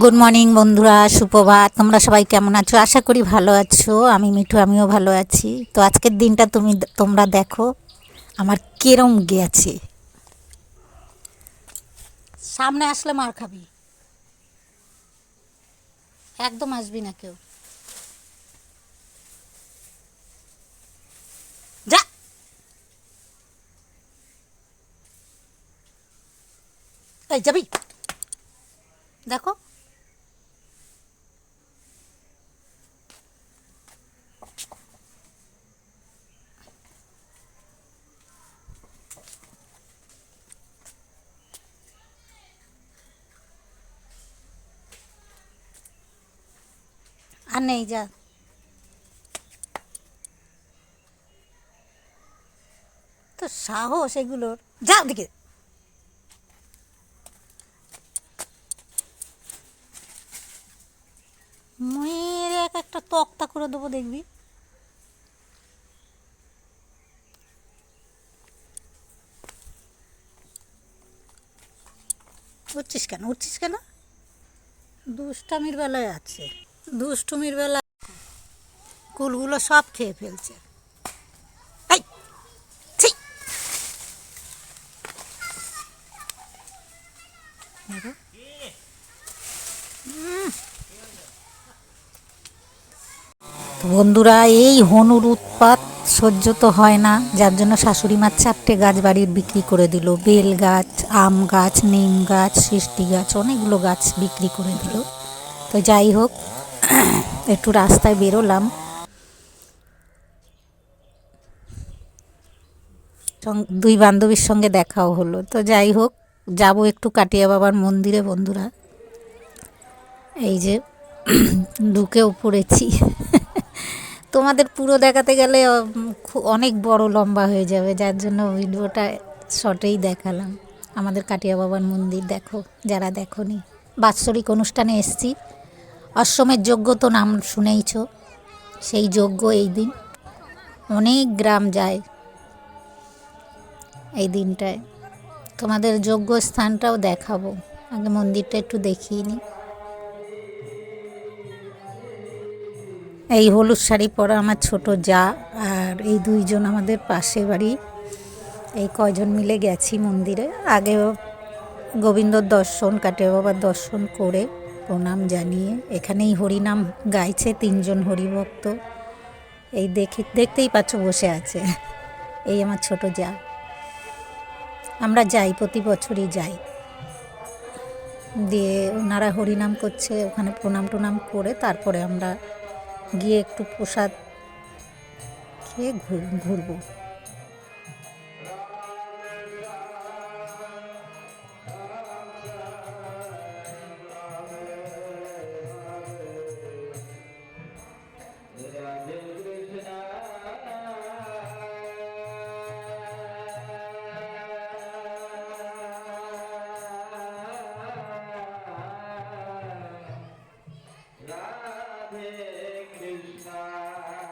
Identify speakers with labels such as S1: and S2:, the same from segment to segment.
S1: Good morning বন্ধুরা সুপ্রভাত তোমরা সবাই কেমন আছো? আশা করি ভালো আছো। আমি মিঠু, আমিও ভালো আছি। তো আজকের দিনটা তুমি তোমরা দেখো, আমার কেরম গেছে। সামনে আসলে মার খাবি। একদম আসবি না কেউ। যা। এই যাবি। দেখো। আর নেই, যা। তো সাহস এগুলোর। যা দিকে মেয়ের এক একটা তক্তা করে দেবো, দেখবি। উঠছিস কেন? উঠছিস কেন? দুষ্টামির বেলায় আছে। দুষ্টুমির বেলা কুলগুলো সব খেয়ে ফেলছে। বন্ধুরা, এই হনুর উৎপাত সহ্য তো হয় না, যার জন্য শাশুড়ি মা চারটে গাছ বাড়ির বিক্রি করে দিল। বেল গাছ, আম গাছ, নিম গাছ, সৃষ্টি গাছ, অনেকগুলো গাছ বিক্রি করে দিল। তো যাই হোক একটু রাস্তায় বেরোলাম। দুই বান্ধবীর সঙ্গে দেখাও হলো। তো যাই হোক, যাব একটু কাটিয়া বাবার মন্দিরে বন্ধুরা। এই যে, ঢুকেও পড়েছি। তোমাদের পুরো দেখাতে গেলে অনেক বড় লম্বা হয়ে যাবে। যার জন্য ভিডিওটা শর্টেই দেখালাম। আমাদের কাটিয়া বাবার মন্দির দেখো, যারা দেখো নি বাৎসরিক অনুষ্ঠানে এসছি। অশ্বমের যজ্ঞ তো নাম শুনেইছ? সেই যজ্ঞ এই দিন? অনেক গ্রাম যায় এই দিনটায়। তোমাদের যোগ্য স্থানটাও দেখাবো। আগে মন্দিরটা একটু দেখিয়ে নিই এই হলুদ শাড়ি পরা আমার ছোট যা আর এই দুইজন আমাদের পাশে বাড়ি। এই কয়জন মিলে গেছি মন্দিরে। আগে গোবিন্দর দর্শন কাটে বাবার দর্শন করে প্রণাম জানিয়ে এখানেই হরিনাম গাইছে তিনজন হরিভক্ত। এই দেখে, দেখতেই পাচ্ছ বসে আছে। এই আমার ছোট যা। আমরা যাই, প্রতি বছরই যাই। দিয়ে ওনারা হরিনাম করছে, ওখানে প্রণাম টনাম করে তারপরে আমরা গিয়ে একটু প্রসাদ খেয়ে ঘুর, ঘুরবো। Sinta.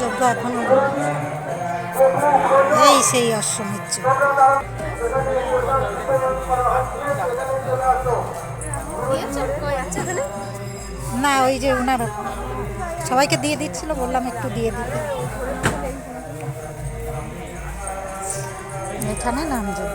S1: যজ্ঞ এখনও এই সেই অশ্বমের যজ্ঞ। না ওই যে ওনার সবাইকে দিয়ে দিচ্ছিল বললাম একটু দিয়ে দিতে। এখানে নাম ওই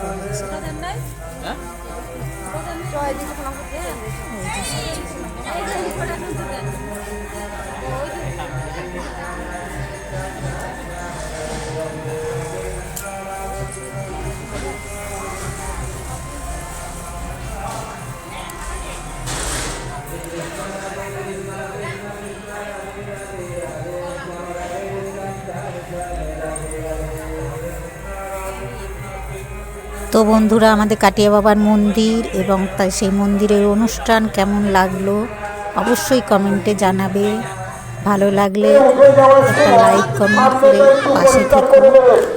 S1: তো বন্ধুরা, আমাদের কাটিয়া বাবার মন্দির এবং তাই সেই মন্দিরের অনুষ্ঠান কেমন লাগল অবশ্যই কমেন্টে জানাবে। ভালো লাগলে একটা লাইক, কমেন্ট করে পাশে থেকে।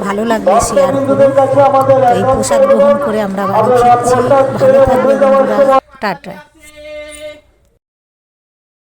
S1: ভালো লাগলে শেয়ার করুন এই প্রসাদ গ্রহণ করে আমরা বাড়ি ফিরছি। ভালো থাকবে বন্ধুরা। টাটা।